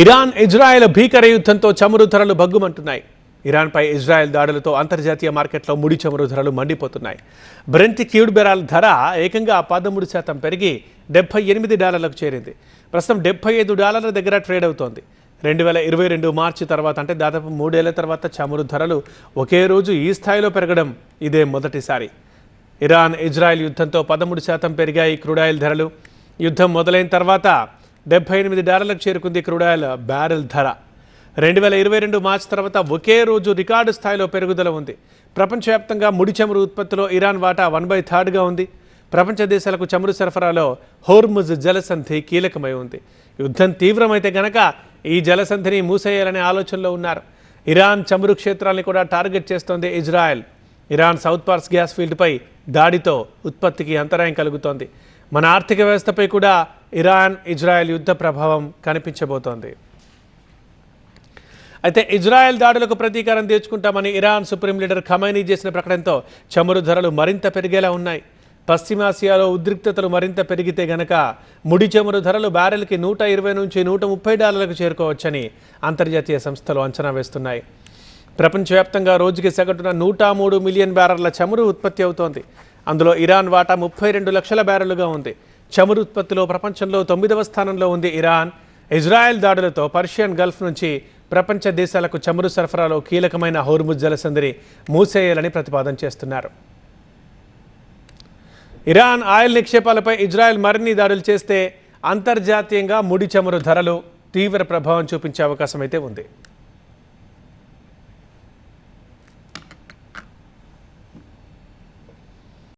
Iran Israel భీకర యుద్ధంతో చమురు ధరలు భగ్గుమంటున్నాయి. ఇరాన్పై ఇజ్రాయెల్ దాడులతో అంతర్జాతీయ మార్కెట్లో ముడి చమురు ధరలు మండిపోతున్నాయి. బ్రెంట్ క్యూడ్ బెరాల్ ధర ఏకంగా పదమూడు శాతం పెరిగి డెబ్బై ఎనిమిది డాలర్లకు చేరింది. ప్రస్తుతం డెబ్బై ఐదు డాలర్ల దగ్గర ట్రేడ్ అవుతోంది. రెండు వేల ఇరవై రెండు మార్చి తర్వాత అంటే దాదాపు మూడేళ్ళ తర్వాత చమురు ధరలు ఒకే రోజు ఈ స్థాయిలో పెరగడం ఇదే మొదటిసారి. ఇరాన్ ఇజ్రాయెల్ యుద్ధంతో పదమూడు శాతం పెరిగాయి క్రూడాయిల్ ధరలు. యుద్ధం మొదలైన తర్వాత డెబ్బై ఎనిమిది డాలర్లకు చేరుకుంది క్రూడాయిల్ బ్యారెల్ ధర. రెండు వేల ఇరవై రెండు మార్చి తర్వాత ఒకే రోజు రికార్డు స్థాయిలో పెరుగుదల ఉంది. ప్రపంచవ్యాప్తంగా ముడి చమురు ఉత్పత్తిలో ఇరాన్ వాటా వన్ బై థర్డ్గా ఉంది. ప్రపంచ దేశాలకు చమురు సరఫరాలో హోర్ముజ్ జలసంధి కీలకమై ఉంది. యుద్ధం తీవ్రమైతే గనక ఈ జలసంధిని మూసేయాలనే ఆలోచనలో ఉన్నారు. ఇరాన్ చమురు క్షేత్రాల్ని కూడా టార్గెట్ చేస్తోంది Israel. Iran South Pars gas ఫీల్డ్పై దాడితో ఉత్పత్తికి అంతరాయం కలుగుతోంది. మన ఆర్థిక వ్యవస్థపై కూడా ఇరాన్ ఇజ్రాయెల్ యుద్ధ ప్రభావం కనిపించబోతోంది. అయితే ఇజ్రాయెల్ దాడులకు ప్రతీకారం తీర్చుకుంటామని ఇరాన్ సుప్రీం లీడర్ ఖమైనీ చేసిన ప్రకటనతో చమురు ధరలు మరింత పెరిగేలా ఉన్నాయి. పశ్చిమాసియాలో ఉద్రిక్తతలు మరింత పెరిగితే గనక ముడి చమురు ధరలు బ్యారెల్కి నూట ఇరవై నుంచి నూట ముప్పై డాలర్లకు చేరుకోవచ్చని అంతర్జాతీయ సంస్థలు అంచనా వేస్తున్నాయి. ప్రపంచవ్యాప్తంగా రోజుకి సగటున నూట మూడు మిలియన్ బ్యారర్ల చమురు ఉత్పత్తి అవుతోంది. అందులో ఇరాన్ వాటా ముప్పై రెండు లక్షల బ్యారెలుగా ఉంది. చమురు ఉత్పత్తిలో ప్రపంచంలో తొమ్మిదవ స్థానంలో ఉంది ఇరాన్. ఇజ్రాయెల్ దాడులతో పర్షియన్ గల్ఫ్ నుంచి ప్రపంచ దేశాలకు చమురు సరఫరాలో కీలకమైన హోర్ముజ్ జలసంధిని మూసేయాలని ప్రతిపాదన చేస్తున్నారు. ఇరాన్ ఆయిల్ నిక్షేపాలపై ఇజ్రాయెల్ మరిన్ని దాడులు చేస్తే అంతర్జాతీయంగా ముడి చమురు ధరలు తీవ్ర ప్రభావం చూపించే అవకాశం అయితే ఉంది.